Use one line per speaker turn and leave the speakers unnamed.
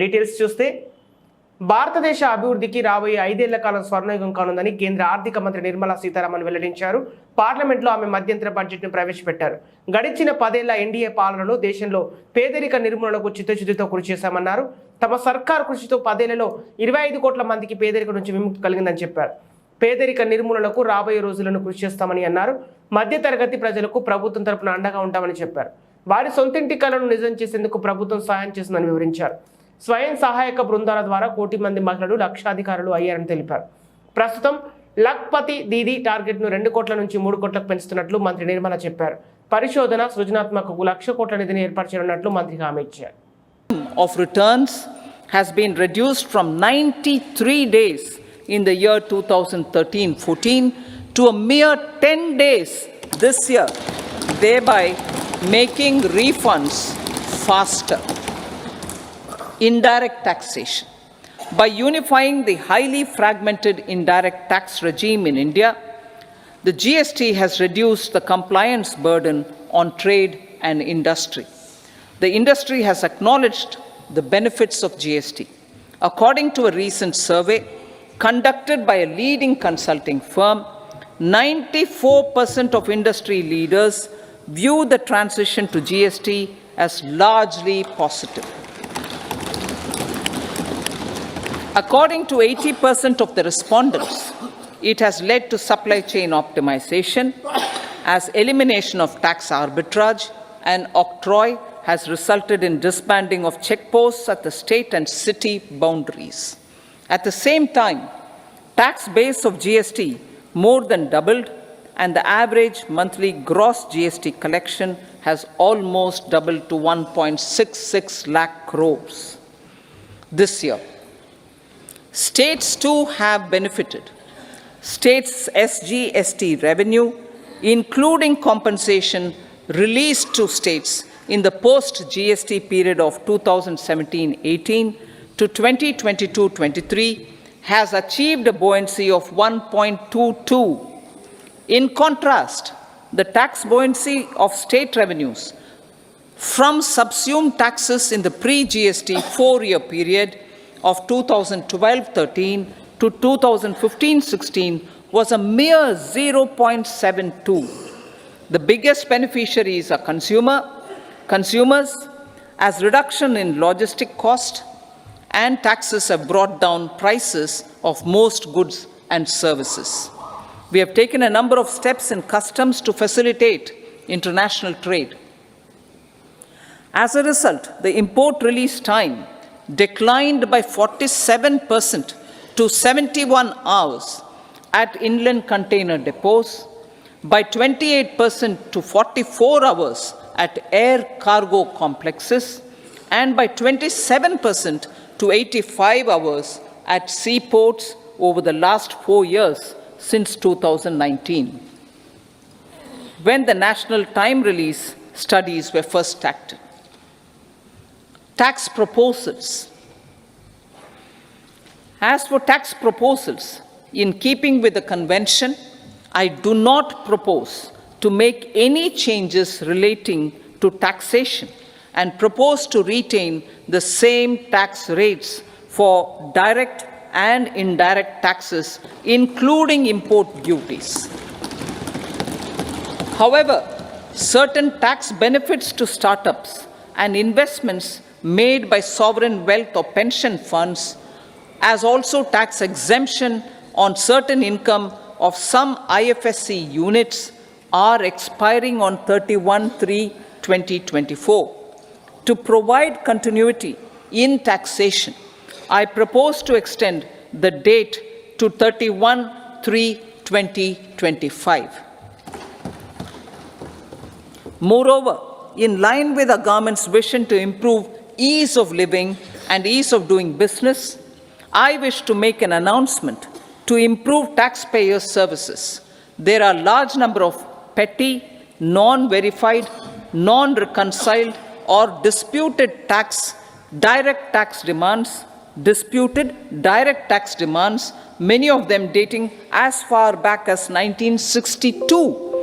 Details చూస్తే భారతదేశ అభివృద్ధికి రాబోయే ఐదేళ్ళ కాలం స్వర్ణయుగం కానుందని కేంద్ర ఆర్థిక మంత్రి నిర్మలా సీతారామన్ వెల్లడించారు. పార్లమెంట్లో ఆమె మధ్యంతర బడ్జెట్ను ప్రవేశపెట్టారు. గడిచిన పదేళ్ళ ఎన్డీఏ పాలనలో దేశంలో పేదరిక నిర్మూలనకు చిత్తశుద్ధితో కృషి చేశామన్నారు. తమ సర్కార్ కృషితో పదేళ్ళలో ఇరవై ఐదు కోట్ల మందికి పేదరిక నుంచి విముక్తి కలిగిందని చెప్పారు. పేదరిక నిర్మూలనకు రాబోయే రోజులను కృషి చేస్తామని అన్నారు. మధ్యతరగతి ప్రజలకు ప్రభుత్వం తరపున అండగా ఉంటామని చెప్పారు. వారి సొంతింటి కలను నిజం చేసేందుకు ప్రభుత్వం సహాయం చేస్తుందని వివరించారు. స్వయం సహాయక బృందాల ద్వారా కోటి మంది మహిళలు లక్షాధికారులు అయ్యారని తెలిపారు. ప్రస్తుతం లక్పతి దీదీ టార్గెట్ను రెండు కోట్ల నుంచి మూడు కోట్లకు పెంచుతున్నట్లు మంత్రి నిర్మల చెప్పారు. పరిశోధన సృజనాత్మకకు లక్ష కోట్ల నిధిని ఏర్పాటు చేయనున్నట్లు మంత్రి హామీ ఇచ్చారు.
Of reduced has been reduced from 93 days in the year 2013-14 to a mere 10 days this year, thereby making refunds faster. Indirect taxation. By unifying the highly fragmented indirect tax regime in India, the GST has reduced the compliance burden on trade and industry. The industry has acknowledged the benefits of GST. According to a recent survey conducted by a leading consulting firm, 94% of industry leaders view the transition to GST as largely positive. According to 80% of the respondents, it has led to supply chain optimization as elimination of tax arbitrage and octroi has resulted in disbanding of checkposts at the state and city boundaries. At the same time, tax base of GST more than doubled and the average monthly gross GST collection has almost doubled to 1.66 lakh crores this year. States too have benefited. States' SGST revenue, including compensation released to states in the post GST period of 2017 18 to 2022 23, has achieved a buoyancy of 1.22. In contrast, the tax buoyancy of state revenues from subsumed taxes in the pre GST four year period of 2012 13 to 2015 16 was a mere 0.72. The biggest beneficiaries are consumer, consumers, as reduction in logistic cost and taxes have brought down prices of most goods and services. We have taken a number of steps in customs to facilitate international trade. As a result, the import release time declined by 47% to 71 hours at inland container depots, by 28% to 44 hours at air cargo complexes, and by 27% to 85 hours at seaports over the last four years since 2019, when the national time release studies were first acted tax proposals. As for tax proposals, in keeping with the convention, I do not propose to make any changes relating to taxation and propose to retain the same tax rates for direct and indirect taxes, including import duties. However, certain tax benefits to startups and investments made by sovereign wealth or pension funds, as also tax exemption on certain income of some IFSC units, are expiring on 31 3 2024. To provide continuity in taxation, I propose to extend the date to 31 3 2025. Moreover, in line with our government's vision to improve ease of living and ease of doing business, I wish to make an announcement to improve taxpayer services. There are large number of petty, non-verified, non-reconciled or disputed tax, direct tax demands, disputed direct tax demands, many of them dating as far back as 1962